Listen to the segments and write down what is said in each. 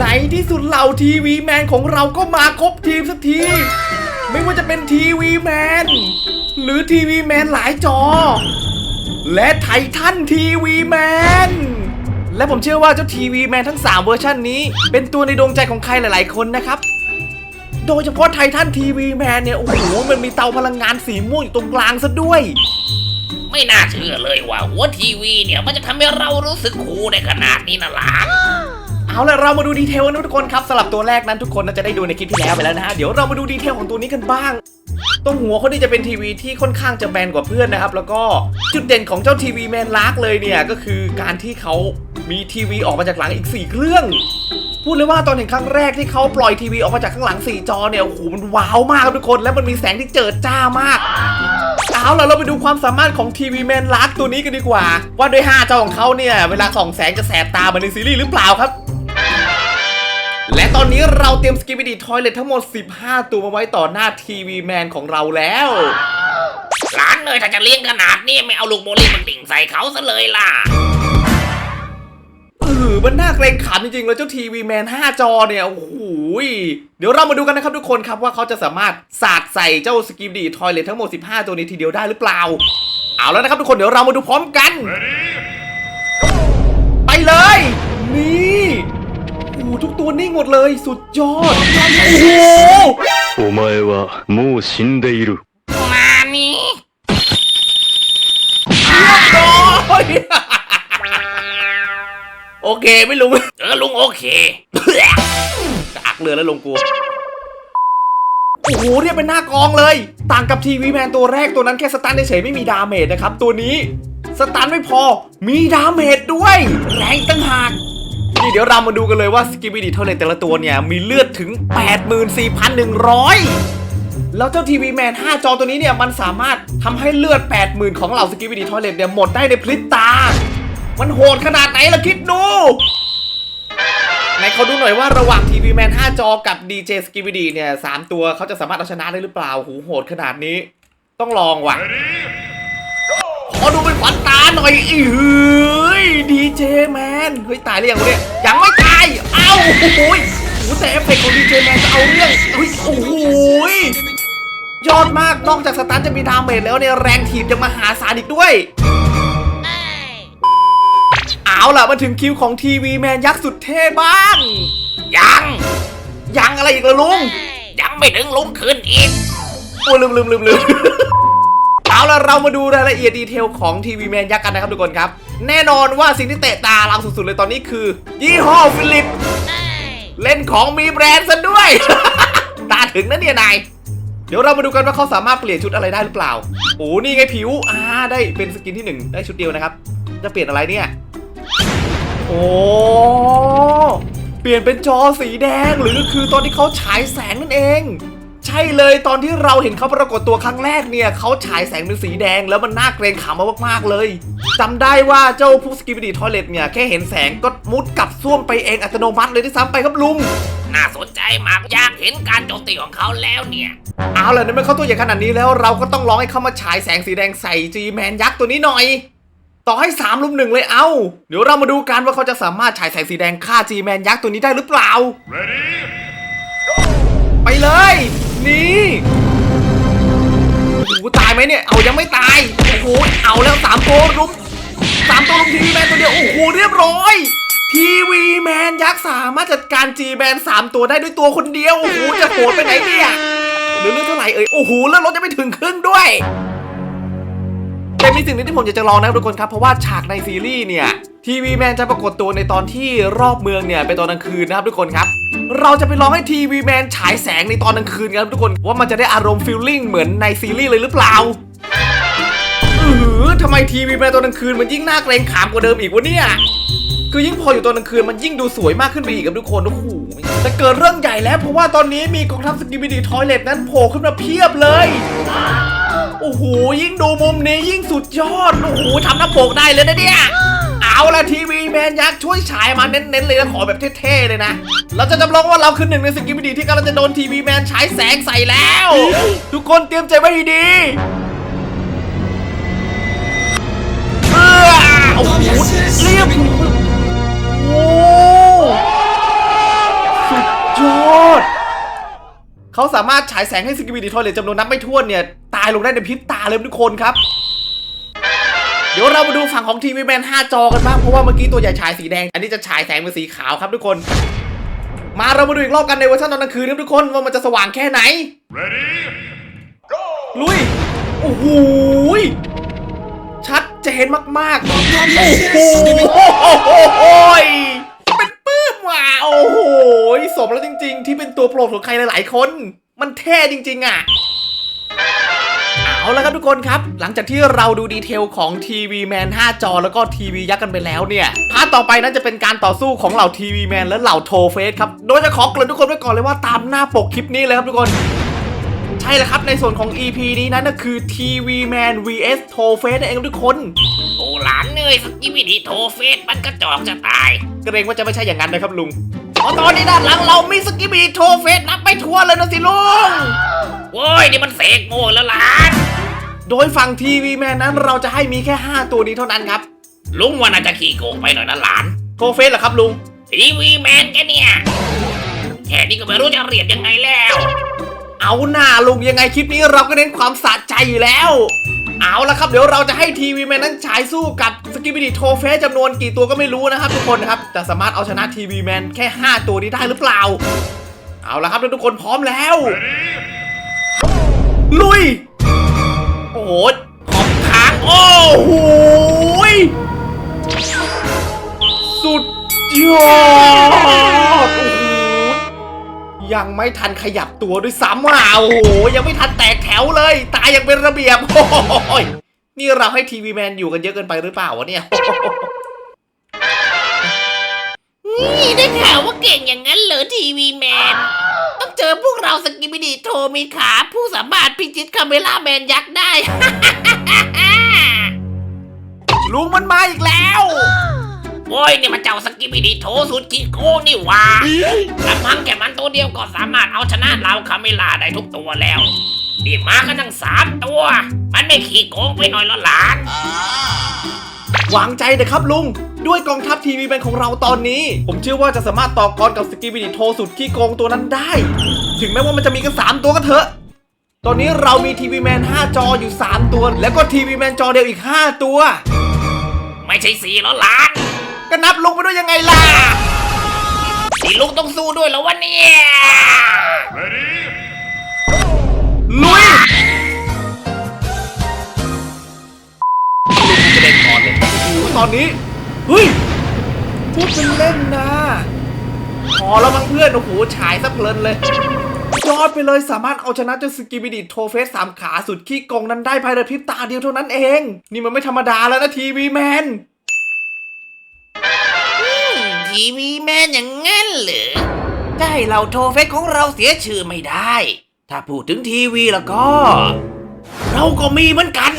ในที่สุดเหล่าทีวีแมนของเราก็มาครบทีมสักที ไม่ว่าจะเป็นทีวีแมนหรือทีวีแมนหลายจอ และไททันทีวีแมนและผมเชื่อว่าเจ้าทีวีแมนทั้ง 3 เวอร์ชันนี้ เป็นตัวในดวงใจของใครหลาย ๆ คนนะครับ โดยเฉพาะไททันทีวีแมนเนี่ย โอ้โห มันมีเตาพลังงานสีม่วงอยู่ตรงกลางซะด้วย ไม่น่าเชื่อเลยว่าหัวทีวีเนี่ย มันจะทำให้เรารู้สึกคูลได้ขนาดนี้นะล่ะ เอาล่ะเรามาดูดีเทลกันะทุกคนครับสลับตัวแรกนั้นทุกคนน่าจะได้ดูในคลิปที่แล้วไปแล้วนะฮะเดี๋ยวเรามาดูดีเทลของตัวนี้กันบ้างตรงหัวเขานี่จะเป็นทีวีที่ค่อนข้างจะแบนกว่าเพื่อนนะครับ แล้วก็จุดเด่นของเจ้าทีวีแมนลาร์กเลยเนี่ย ก็คือการที่เขามีทีวีออกมาจากหลังอีก 4 เครื่อง พูดเลยว่าตอนเห็นครั้งแรกที่เขาปล่อยทีวีออกมาจากข้างหลัง 4 จอเนี่ยโอ้โหมันว้าวมากทุกคนแล้วมันมีแสงที่เจิดจ้ามากเอาล่ะเราไปดูความสามารถของทีวีแมนลาร์กตัวนี้กันดีกว่า ว่าด้วย5จอของเขาเนี่ยเวลาส่องแสงจะแสบตาเหมือนในซีรีส์หรือเปล่าครับ ตอนนี้เราเตรียมสกิป i ดีทอยเลททั้งหมด 15 ตัวมาไว้ต่อหน้าทีวีแมนของเราแล้วร้านเลยถ้าจะเลี้ยงขนาดนี้ไม่เอาลูกโมลี่มันดิ่งใส่เขาซะเลยล่ะเออมันน่าเกรงขามจริงๆเลยเจ้าทีวีแมน5จอเนี่ย โอ้โหยเดี๋ยวเรามาดูกันนะครับทุกคนครับว่าเขาจะสามารถสาดใส่เจ้าสกิป i ดีทอยเลททั้งหมด 15 ตัวนี้ทีเดียวได้หรือเปล่า เอาแล้วนะครับทุกคนเดี๋ยวเรามาดูพร้อมกัน ไปเลย นี่โอ้โหทุกตัวนิ่งหมดเลยสุดยอด โอ้โห お前はもう死んでいる。 มานี่ โอ้ยโอเคไม่รู้ เออลุงโอเค กากเรือแล้วลงกู โอ้โหเนี่ยเป็นหน้ากองเลย ต่างกับทีวีแมนตัวแรกตัวนั้นแค่สตันเฉยๆไม่มีดาเมจนะครับ ตัวนี้ สตันไม่พอ มีดาเมจด้วย แรงตั้งหาก นี่เดี๋ยวเรามาดูกันเลยว่าสกิบิดีเท่าไรแต่ละตัวเนี่ยมีเลือดถึง 84,100แล้วเจ้าทีวีแมน 5 จอตัวนี้เนี่ย มันสามารถทำให้เลือด 80,000 ของเหล่าสกิบิดีทอยเลตเนี่ย หมดได้ในพริบตา มันโหดขนาดไหนล่ะคิดดูไหนเขาดูหน่อยว่าระหว่างทีวีแมน 5 จอกับ DJ s k i b i d y เนี่ย3ตัวเขาจะสามารถเอาชนะได้หรือเปล่า หูโหดขนาดนี้ ต้องลองว่ะ ขอดูเป็นขวัญตาหน่อยอีเฮ้ยดีเจแมน เฮ้ยตายหรือยังวะเนี่ยยังไม่ตายเอ้าโอ้โหยโอ้แต่เอฟเฟกต์ของดีเจแมนจะเอาเรื่องเฮ้ยโอ้โหยยอดมากนอกจากสตาร์จะมีดาเมจแล้วเนี่ยแรงถีบยังมหาศาลอีกด้วยเอาล่ะมาถึงคิวของทีวีแมนยักษ์สุดเท่บ้างยังยังอะไรอีกล่ะลุง ยังไม่ถึงลุงคืนอีกโอ้ลืมลืมลืมลืม เอาล่ะเรามาดูรายละเอียดดีเทลของทีวีแมนยักษ์กันนะครับทุกคนครับ แน่นอนว่าสิ่งที่เตะตาเราสุดๆเลยตอนนี้คือ ยี่ห้อฟิลิป เล่นของมีแบรนด์ซะด้วย ตาถึงนะเนี่ยนายเดี๋ยวเรามาดูกันว่าเขาสามารถเปลี่ยนชุดอะไรได้หรือเปล่า โอ้นี่ไงผิว อ่า ได้เป็นสกินที่หนึ่งได้ชุดเดียวนะครับ จะเปลี่ยนอะไรเนี่ย โอ้ เปลี่ยนเป็นจอสีแดงหรือก็คือตอนที่เขาฉายแสงนั่นเอง ใช่เลยตอนที่เราเห็นเขาปรากฏตัวครั้งแรกเนี่ยเขาฉายแสงเป็นสีแดงแล้วมันน่าเกรงขามมากๆเลยจำได้ว่าเจ้าพวกสกิปดีทอยเลตเนี่ยแค่เห็นแสงก็มุดกลับซ่วมไปเองอัตโนมัติเลยที่ซ้ำไปครับลุงน่าสนใจมากอยากเห็นการโจมตีของเขาแล้วเนี่ยเอาล่ะในเมื่อเขาตัวใหญ่ขนาดนี้แล้วเราก็ต้องร้องให้เขามาฉายแสงสีแดงใส่จีแมนยักษ์ตัวนี้หน่อย ต่อให้3ลุมหนึ่งเลยเอาเดี๋ยวเรามาดูกันว่าเขาจะสามารถฉายแสงสีแดงฆ่าจีแมนยักษ์ตัวนี้ได้หรือเปล่าไปเลย นี่โอ้โหตายไหมเนี่ย เอายังไม่ตาย โอ้โห เอาแล้วสามตัวรุมสามตัวรุมทีวีแมนตัวเดียว โอ้โห เรียบร้อยทีวีแมนยักษ์สามารถจัดการจีแมนสามตัวได้ด้วยตัวคนเดียว โอ้โห จะโหดไปไหนเนี่ยเหลือเลืองเท่าไหร่เอ่ย โอ้โห แล้วรถจะไม่ถึงครึ่งด้วย แต่มีสิ่งนึงที่ผมอยากจะลองนะครับทุกคนครับเพราะว่าฉากในซีรีส์เนี่ยทีวีแมนจะปรากฏตัวในตอนที่รอบเมืองเนี่ยเป็นตอนกลางคืนนะครับทุกคนครับเราจะไปลองให้ทีวีแมนฉายแสงในตอนกลางคืนกันครับทุกคนว่ามันจะได้อารมณ์ฟีลลิ่งเหมือนในซีรีส์เลยหรือเปล่าอืออทำไมทีวีแมนตอนกลางคืนมันยิ่งน่าเกรงขามกว่าเดิมอีกวะเนี่ยคือยิ่งพออยู่ตอนกลางคืนมันยิ่งดูสวยมากขึ้นไปอีกครับทุกคนโอ้โหแต่เกิดเรื่องใหญ่แล้วเพราะว่าตอนนี้มีกองทัพสกิบิดีทอยเลตนั้นโผล่ขึ้นมาเพียบเลย โอ้โหยิ่งดูมุมนี้ยิ่งสุดยอด โอ้โหทำหน้าปกได้เลยนะเนี่ย เอาละทีวีแมนยักษ์ช่วยฉายมาเน้นๆเลยนะขอแบบเท่ๆเลยนะ เราจะจำลองว่าเราคือหนึ่งในสกิปดีที่กำลังจะโดนทีวีแมนฉายแสงใส่แล้ว ทุกคนเตรียมใจไว้ดีๆเออโอ้โหเรียบ เขาสามารถฉายแสงให้สกิบิดีทอยเลตจำนวนนับไม่ถ้วนเนี่ย ตายลงได้ในพริบตาเลยทุกคนครับ เดี๋ยวเรามาดูฝั่งของทีวีแมน5จอกันบ้างเพราะว่าเมื่อกี้ตัวใหญ่ฉายสีแดง อันนี้จะฉายแสงเป็นสีขาวครับทุกคน มาเรามาดูอีกรอบกันในเวอร์ชันตอนกลางคืนนะทุกคนว่ามันจะสว่างแค่ไหนลุย โอ้โหยชัดเจนมากๆโอ้โหยเป็นปื้มว่ะโอ้โหย สมแล้วจริง ๆ ที่เป็นตัวโปรดของใครหลาย ๆ คน มันเท่จริง ๆ อะเอาละครับทุกคนครับ หลังจากที่เราดูดีเทลของทีวีแมน5จอแล้วก็ทีวียักษ์กันไปแล้วเนี่ยพาร์ทต่อไปนั้นจะเป็นการต่อสู้ของเหล่าทีวีแมนและเหล่าโทเฟสครับ โดยจะขอเกริ่นทุกคนไว้ก่อนเลยว่าตามหน้าปกคลิปนี้เลยครับทุกคน ใช่แล้วครับในส่วนของ EP นี้นั้นก็คือทีวีแมน vs โทเฟสนั่นเองครับทุกคนโอ้หลานเนยสกิบิดีโทเฟสมันกระจอกจะตาย เกรงว่าจะไม่ใช่อย่างนั้นนะครับลุงเพราะ ตอนนี้ด้านหลังเรามีสกิบีโทเฟสนับไปทั่วเลยนะสิลุง โว้ยนี่มันเสกโง่แล้วหลานโดยฝั่งทีวีแมนนั้นเราจะให้มีแค่ 5 ตัวนี้เท่านั้นครับ ลุงว่าน่าจะขี่โกงไปหน่อยนะหลานโทเฟสเหรอครับลุง ทีวีแมนแกเนี่ยแค่นี้ก็ไม่รู้จะเรียบยังไงแล้ว เอาหน้าลุงยังไงคลิปนี้เราก็เน้นความสะใจอยู่แล้ว เอาละครับเดี๋ยวเราจะให้ทีวีแมนนั้นฉายสู้กับสกิบิดิโทเฟสจำนวนกี่ตัวก็ไม่รู้นะครับทุกคนครับจะสามารถเอาชนะทีวีแมนแค่ 5 ตัวนี้ได้หรือเปล่า เอาละครับทุกคนพร้อมแล้ว ลุย โอ้โหขอบค้างโอ้โหสุดยอด ยังไม่ทันขยับตัวด้วยซ้ำอะโอ้โหยังไม่ทันแตกแถวเลย ตายยังเป็นระเบียบโอ้ยนี่เราให้ทีวีแมนอยู่กันเยอะเกินไปหรือเปล่าวะเนี่ยนี่ได้ข่าวว่าเก่งอย่างนั้นเหรอทีวีแมน ต้องเจอพวกเราสกิบิดีโทมีขาผู้สามารถพิจิตคาเมล่าแมนยักษ์ได้ ลุงมันมาอีกแล้ว โอ้ยนี่มันเจ้าสกิบิดีโทสุดขี้โกงนี่หว่าลำพังแค่มันตัวเดียวก็สามารถเอาชนะเราคาเมล่าได้ทุกตัวแล้วนี่มากันทั้งสามตัว มันไม่ขี้โกงไปหน่อยเหรอหลานวางใจนะครับลุง ด้วยกองทัพทีวีแมนของเราตอนนี้ ผมเชื่อว่าจะสามารถต่อกรกับสกิบิดิโทสุดขี้โกงตัวนั้นได้ ถึงแม้ว่ามันจะมีกัน3ตัวก็เถอะ ตอนนี้เรามีทีวีแมน5จออยู่ 3 ตัว แล้วก็ทีวีแมนจอเดียวอีก 5 ตัว ไม่ใช่สี่เหรอหลาน ก็นับลุงไปด้วยยังไงล่ะสีลุงต้องสู้ด้วยแล้ววะเนี่ยลุยจะเล่นก่อนเลยโอ้โหตอนนี้เฮ้ยพูดเป็นเล่นนะพอแล้วมั้งเพื่อนโอ้โหฉายซะเพลินเลยยอดไปเลยสามารถเอาชนะเจ้าสกิบิดิโทเฟสสามขาสุดขี้โกงนั้นได้ภายในพริบตาเดียวเท่านั้นเอง นี่มันไม่ธรรมดาแล้วนะทีวีแมน ทีวีแมนอย่างงั้นเหรอได้เราโทเฟสของเราเสียชื่อไม่ได้ ถ้าพูดถึงทีวีแล้วก็ เราก็มีเหมือนกัน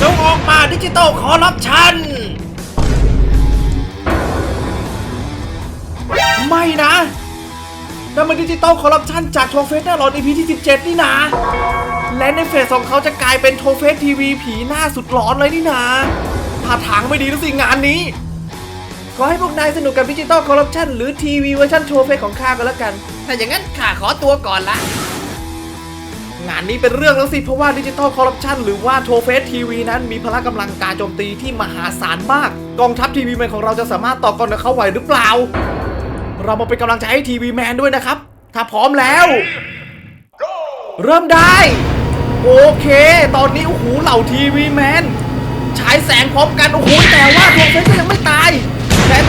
จงออกมาดิจิตอลคอร์รัปชัน ไม่นะนั่นมันดิจิตอลคอร์รัปชันจากโทเฟสแน่นอน EP ที่ 17 นี่นะ และในเฟสของเขาจะกลายเป็นโทเฟสทีวีผีหน้าสุดหลอนเลยนี่นะท่าทางไม่ดีแล้วสิงานนี้ ขอให้พวกนายสนุกกับดิจิตอลคอร์รัปชันหรือทีวีเวอร์ชันโทเฟสของข้ากันแล้วกัน ถ้าอย่างนั้นข้าขอตัวก่อนละ งานนี้เป็นเรื่องแล้วสิ เพราะว่าดิจิตอลคอร์รัปชันหรือว่าโทเฟสทีวีนั้นมีพละกำลังการโจมตีที่มหาศาลมาก กองทัพทีวีแมนของเราจะสามารถต่อกรกับเขาไหวหรือเปล่า เรามาเป็นกำลังใจให้ทีวีแมนด้วยนะครับ ถ้าพร้อมแล้ว เริ่มได้ โอเค ตอนนี้โอ้โหเหล่าทีวีแมนฉายแสงพร้อมกันโอ้โหแต่ว่าโทเฟสก็ยังไม่ตาย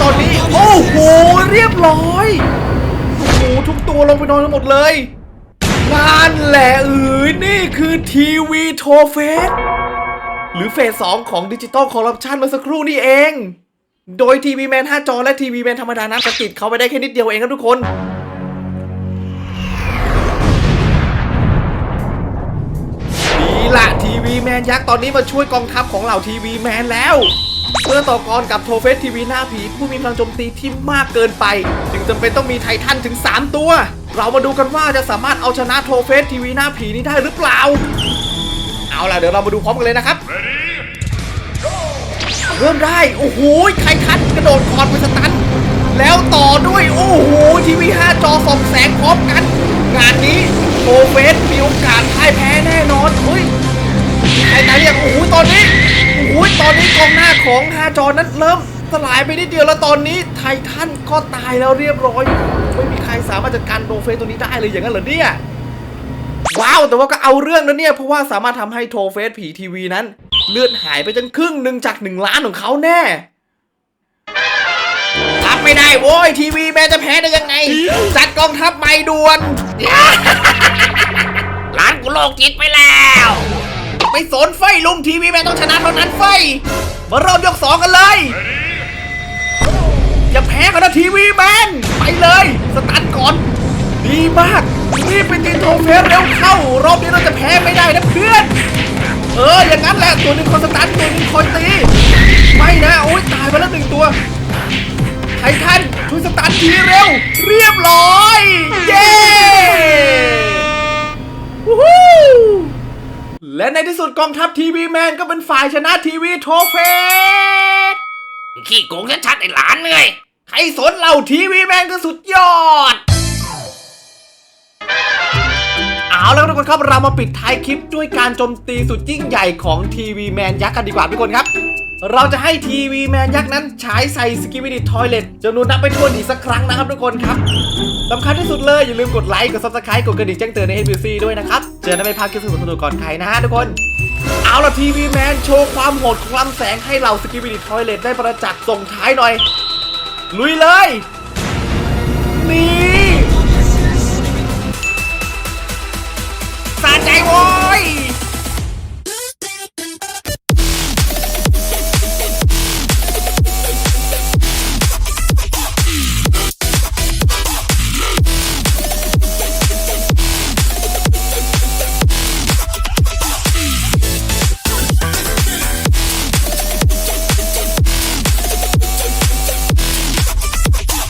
ตอนนี้ โอ้โห เรียบร้อยโอ้โหทุกตัวลงไปนอนกันหมดเลยนั่นแหละเอ้ยนี่คือทีวีโทเฟสหรือเฟสสองของดิจิตอลคอร์รัปชันเมื่อสักครู่นี่เอง โดยทีวีแมน 5 จอและทีวีแมนธรรมดานั้นจะติดเขาไปได้แค่นิดเดียวเองครับทุกคน ดีละทีวีแมนยักษ์ตอนนี้มาช่วยกองทัพของเหล่าทีวีแมนแล้ว เพื่อต่อกรกับโทเฟสทีวีหน้าผีผู้มีพลังโจมตีที่มากเกินไป จึงจำเป็นต้องมีไททันถึง 3 ตัว เรามาดูกันว่าจะสามารถเอาชนะโทเฟสทีวีหน้าผีนี้ได้หรือเปล่า เอาล่ะเดี๋ยวเรามาดูพร้อมกันเลยนะครับ เริ่มได้ โอ้โหไททันกระโดดคอนไปสตัน แล้วต่อด้วย โอ้โหทีวี5จอส่องแสงพร้อมกัน งานนี้โอเฟสมีโอกาสพ่ายแพ้แน่นอนเฮ้ย ใครตายเนี่ยโอ้โหตอนนี้โอ้โหตอนนี้กองหน้าของ5จอนั้นเริ่มสลายไปนิดเดียวแล้วตอนนี้ไททันก็ตายแล้วเรียบร้อย ไม่มีใครสามารถจัดการโอเฟสตัวนี้ได้เลยอย่างนั้นเหรอเนี่ยว้าว แต่ว่าก็เอาเรื่องนะเนี่ย เพราะว่าสามารถทำให้โทเฟสผีทีวีนั้น เลือดหายไปจนครึ่งหนึ่งจากหนึ่งล้านของเขาแน่รับไม่ได้โว้ยทีวีแม่จะแพ้ได้ยังไง จัดกองทัพใหม่ด่วนร้านกูโลกจิตไปแล้ว ไปสนไฟลุมทีวีแม่ต้องชนะเท่านั้นไฟ มาเริ่มยกสองกันเลยอย่าแพ้กันนะทีวีแมนไปเลย สตันก่อน ดีมากรีบไปตีโทเฟสเร็วเข้ารอบนี้เราจะแพ้ไม่ได้นะเพื่อน เอออย่างนั้นแหละตัวหนึงคอยสตันตัวหนึงคอยตีไม่นะโอ้ยตายไปแล้วหนึ่งตัวไททันช่วยสตันทีเร็ว เรียบร้อย เย้วู้ฮู้ และในที่สุดกองทัพทีวีแมนก็เป็นฝ่ายชนะทีวีโทเฟสขี้โกงชัดๆไอ้หลานเลยใครสนเราทีวีแมนก็สุดยอด เอาแล้วทุกคนครับเรามาปิดท้ายคลิปด้วยการโจมตีสุดยิ่งใหญ่ของทีวีแมนยักษ์กันดีกว่าทุกคนครับ เราจะให้ทีวีแมนยักษ์นั้นใช้ใส่สกิวิดิทอยเลตจำนูนนับไปทั่อีกสักครั้งนะครับทุกคนครับสำคัญที่สุดเลยอย่าลืมกดไลค์กดซับสไครต์กดกระดิ่งแจ้งเตือนใน NBC ด้วยนะครับ เจอกันในภาคคลิปสนุกๆก่อนใครนะฮะทุกคน เอาล่ะทีวีแมนโชว์ความโหดความแสงให้เราสกิวิดิทอยเลตได้ประจักษ์ส่งท้ายหน่อย ลุยเลยนี่สะใจโว้ย